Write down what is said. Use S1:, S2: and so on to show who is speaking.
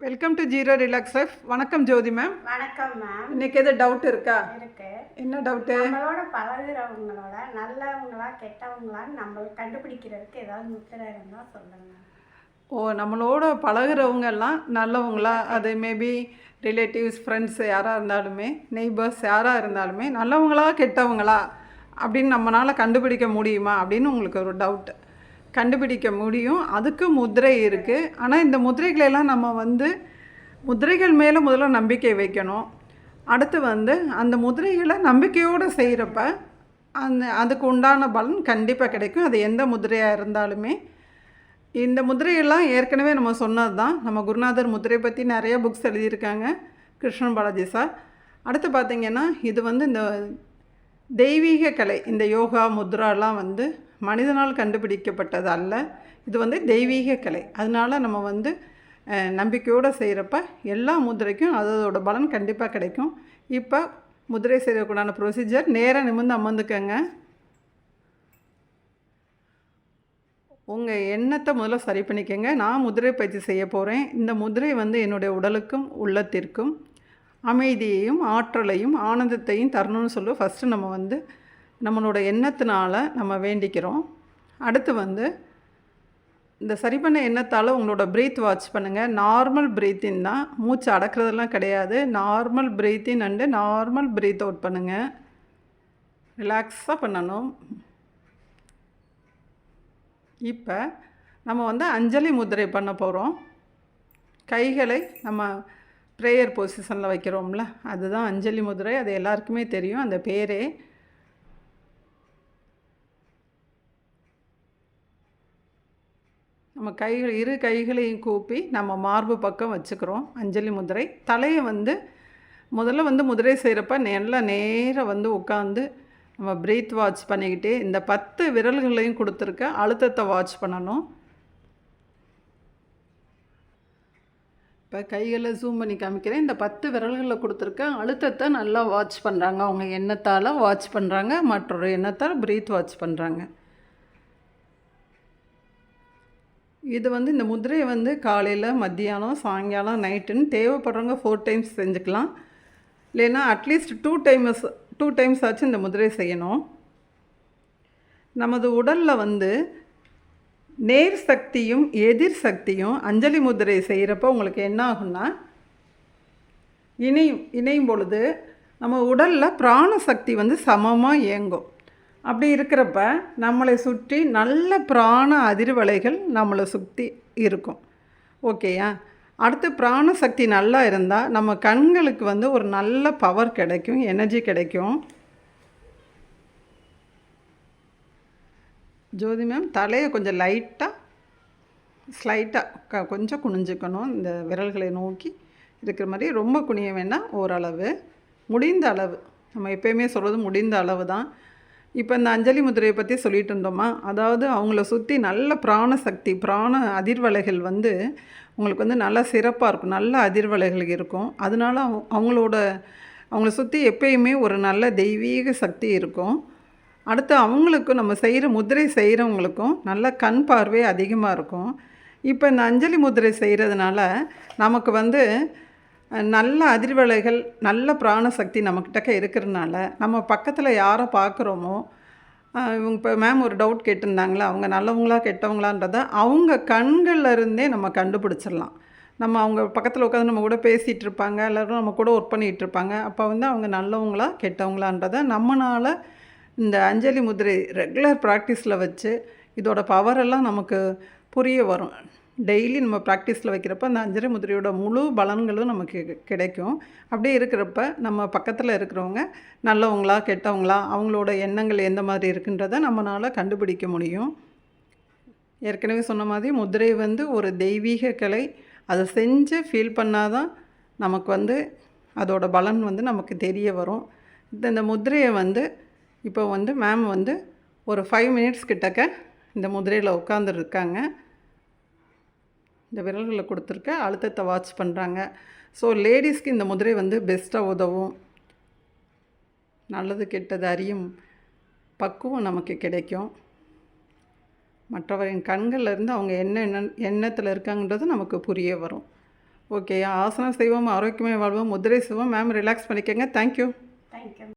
S1: Welcome to zero relax life வணக்கம் ஜோதி ma'am
S2: வணக்கம் ma'am
S1: இன்னைக்கு எது டவுட் இருக்கா?
S2: இருக்கு.
S1: என்ன டவுட்டு
S2: நம்மளோட பழகுறவங்களோட நல்லவங்களா கெட்டவங்களான்னு நம்ம கண்டுபிடிக்கிறதுக்கு ஏதாவது முத்திரை இருந்தால் சொல்லுங்க.
S1: ஓ நம்மளோட பழகுறவங்க எல்லாம் நல்லவங்களா? அது மேபி ரிலேட்டிவ்ஸ் ஃப்ரெண்ட்ஸ் யாராக இருந்தாலுமே நெய்பர்ஸ் யாராக இருந்தாலுமே நல்லவங்களா கெட்டவங்களா அப்படின்னு நம்மளால் கண்டுபிடிக்க முடியுமா அப்படின்னு உங்களுக்கு ஒரு டவுட் கண்டுபிடிக்க முடியும். அதுக்கு முதிரை இருக்குது ஆனால் இந்த முதிரைகளெல்லாம் நம்ம வந்து முதிரைகள் மேலே முதல்ல நம்பிக்கை வைக்கணும். அடுத்து வந்து அந்த முதிரைகளை நம்பிக்கையோடு செய்கிறப்ப அந்த அதுக்கு உண்டான பலன் கண்டிப்பாக கிடைக்கும். அது எந்த முதிரையாக இருந்தாலுமே. இந்த முதிரையெல்லாம் ஏற்கனவே நம்ம சொன்னது தான் நம்ம குருநாதர் முதிரை பற்றி நிறைய புக்ஸ் எழுதியிருக்காங்க. கிருஷ்ணன் பாலாஜி சார் அடுத்து பார்த்திங்கன்னா இது வந்து இந்த தெய்வீக கலை இந்த யோகா முத்ராலாம் வந்து மனிதனால் கண்டுபிடிக்கப்பட்டது அல்ல இது வந்து தெய்வீக கலை. அதனால நம்ம வந்து நம்பிக்கையோடு செய்கிறப்ப எல்லா முதிரைக்கும் அதோட பலன் கண்டிப்பாக கிடைக்கும். இப்போ முதிரை செய்யக்கூடான ப்ரொசீஜர் நேராக நிமிர்ந்து அமர்ந்துக்கங்க. உங்கள் எண்ணத்தை முதல்ல சரி பண்ணிக்கோங்க. நான் முதிரை பயிற்சி செய்ய போகிறேன் இந்த முதிரை வந்து என்னுடைய உடலுக்கும் உள்ளத்திற்கும் அமைதியையும் ஆற்றலையும் ஆனந்தத்தையும் தரணும்னு சொல்லி. ஃபஸ்ட்டு நம்ம வந்து நம்மளோட எண்ணத்தினால நம்ம வேண்டிக்கிறோம். அடுத்து வந்து இந்த சரி பண்ண எண்ணத்தால் உங்களோட ப்ரீத் வாட்ச் பண்ணுங்கள் நார்மல் ப்ரீத்தின் தான். மூச்சு அடக்கிறதெல்லாம் கிடையாது. Normal breathe in and normal breathe out பண்ணுங்கள் ரிலாக்ஸாக பண்ணணும். இப்போ நம்ம வந்து அஞ்சலி முதிரை பண்ண போகிறோம் கைகளை நம்ம ப்ரேயர் பொசிஷனில் வைக்கிறோம்ல. அதுதான் அஞ்சலி முதிரை. அது எல்லாருக்குமே தெரியும். அந்த பேரே நம்ம கைகள் இரு கைகளையும் கூப்பி நம்ம மார்பு பக்கம் வச்சுக்கிறோம். அஞ்சலி முதிரை. தலையை வந்து முதல்ல வந்து முதிரை செய்கிறப்ப நல்லா நேராக வந்து உட்காந்து நம்ம ப்ரீத் வாட்ச் பண்ணிக்கிட்டே இந்த பத்து விரல்களையும் கொடுத்துருக்க அழுத்தத்தை வாட்ச் பண்ணணும். இப்போ கைகளை ஜூம் பண்ணி காமிக்கிறேன். இந்த பத்து விரல்களில் கொடுத்துருக்க அழுத்தத்தை நல்லா வாட்ச் பண்ணுறாங்க அவங்க எண்ணத்தால் வாட்ச் பண்ணுறாங்க மற்றொரு எண்ணத்தால் ப்ரீத் வாட்ச் பண்ணுறாங்க இது வந்து இந்த முதிரையை வந்து காலையில் மத்தியானம் சாயங்காலம் நைட்டுன்னு தேவைப்படுறவங்க ஃபோர் டைம்ஸ் செஞ்சுக்கலாம். இல்லைன்னா at least two times two times ஆச்சு இந்த முதிரை செய்யணும். நமது உடலில் வந்து நேர் சக்தியும் எதிர் சக்தியும் அஞ்சலி முதிரை செய்கிறப்போ உங்களுக்கு என்ன ஆகும்னா இணையும் இணையும் பொழுது நம்ம உடலில் பிராண சக்தி வந்து சமமாக இயங்கும். அப்படி இருக்கிறப்ப நம்மளை சுற்றி நல்ல பிராண அதிர்வலைகள் நம்மளை சுற்றி இருக்கும். ஓகேயா? அடுத்து பிராண சக்தி நல்லா இருந்தால் நம்ம கண்களுக்கு வந்து ஒரு நல்ல பவர் கிடைக்கும் எனர்ஜி கிடைக்கும். ஜோதி மேம் தலையை கொஞ்சம் லைட்டாக ஸ்லைட்டாக க கொஞ்சம் குனிஞ்சுக்கணும். இந்த விரல்களை நோக்கி இருக்கிற மாதிரி ரொம்ப குனிய வேண்டாம் ஓரளவு. முடிந்த அளவு நம்ம எப்பயுமே சொல்கிறது முடிந்த அளவு தான். இப்போ இந்த அஞ்சலி முதிரையை பற்றி சொல்லிட்டு இருந்தோமா? அதாவது அவங்கள சுற்றி நல்ல பிராண சக்தி பிராண அதிர்வலைகள் வந்து உங்களுக்கு வந்து நல்லா சிறப்பாக இருக்கும் நல்ல அதிர்வலைகள் இருக்கும். அதனால அவங்க அவங்களோட அவங்கள சுற்றி எப்பயுமே ஒரு நல்ல தெய்வீக சக்தி இருக்கும். அடுத்து அவங்களுக்கும் நம்ம செய்கிற முதிரை செய்கிறவங்களுக்கும் நல்ல கண் பார்வை அதிகமாக இருக்கும். இப்போ இந்த அஞ்சலி முதிரை செய்கிறதுனால நமக்கு வந்து நல்ல அதிர்வலைகள் நல்ல பிராண சக்தி நம்மக்கிட்டக்க இருக்கிறதுனால நம்ம பக்கத்தில் யாரை பார்க்குறோமோ இவங்க இப்போ மேம் ஒரு டவுட் கேட்டிருந்தாங்களா? அவங்க நல்லவங்களா கெட்டவங்களான்றதை அவங்க கண்களில் இருந்தே நம்ம கண்டுபிடிச்சிடலாம் நம்ம அவங்க பக்கத்தில் உட்காந்து நம்ம கூட பேசிகிட்டு இருப்பாங்க எல்லோரும் நம்ம கூட ஒர்க் பண்ணிகிட்டு இருப்பாங்க அப்போ வந்து அவங்க நல்லவங்களா கெட்டவங்களான்றதை நம்மளால் இந்த அஞ்சலி முதிரை ரெகுலர் ப்ராக்டிஸில் வச்சு இதோட பவரெல்லாம் நமக்கு புரிய வரும். டெய்லி நம்ம ப்ராக்டிஸில் வைக்கிறப்ப அந்த அஞ்சரை முதிரையோட முழு பலன்களும் நமக்கு கிடைக்கும். அப்படியே இருக்கிறப்ப நம்ம பக்கத்தில் இருக்கிறவங்க நல்லவங்களா கெட்டவங்களா அவங்களோட எண்ணங்கள் எந்த மாதிரி இருக்குன்றதை நம்மளால் கண்டுபிடிக்க முடியும். ஏற்கனவே சொன்ன மாதிரி முதிரை வந்து ஒரு தெய்வீக கலை அதை செஞ்சு ஃபீல் பண்ணாதான் நமக்கு வந்து அதோட பலன் வந்து நமக்கு தெரிய வரும். இந்த இந்த முதிரையை வந்து இப்போ வந்து மேம் வந்து ஒரு ஃபைவ் மினிட்ஸ் கிட்டக்க இந்த முதிரையில் உட்காந்துருக்காங்க இந்த விரல்களை கொடுத்துருக்க. அழுத்தத்தை வாட்ச் பண்ணுறாங்க ஸோ லேடிஸ்க்கு இந்த முதிரை வந்து பெஸ்ட்டாக உதவும். நல்லது கெட்டது அறியும் பக்குவம் நமக்கு கிடைக்கும். மற்றவரின் கண்கள்லேருந்து அவங்க என்ன என்ன எண்ணத்தில் இருக்காங்கன்றது நமக்கு புரிய வரும். ஓகே ஆசனம் செய்வோம் ஆரோக்கியமே வாழ்வோம் முதிரை செய்வோம். மேம் ரிலாக்ஸ் பண்ணிக்கோங்க. Thank you
S2: thank you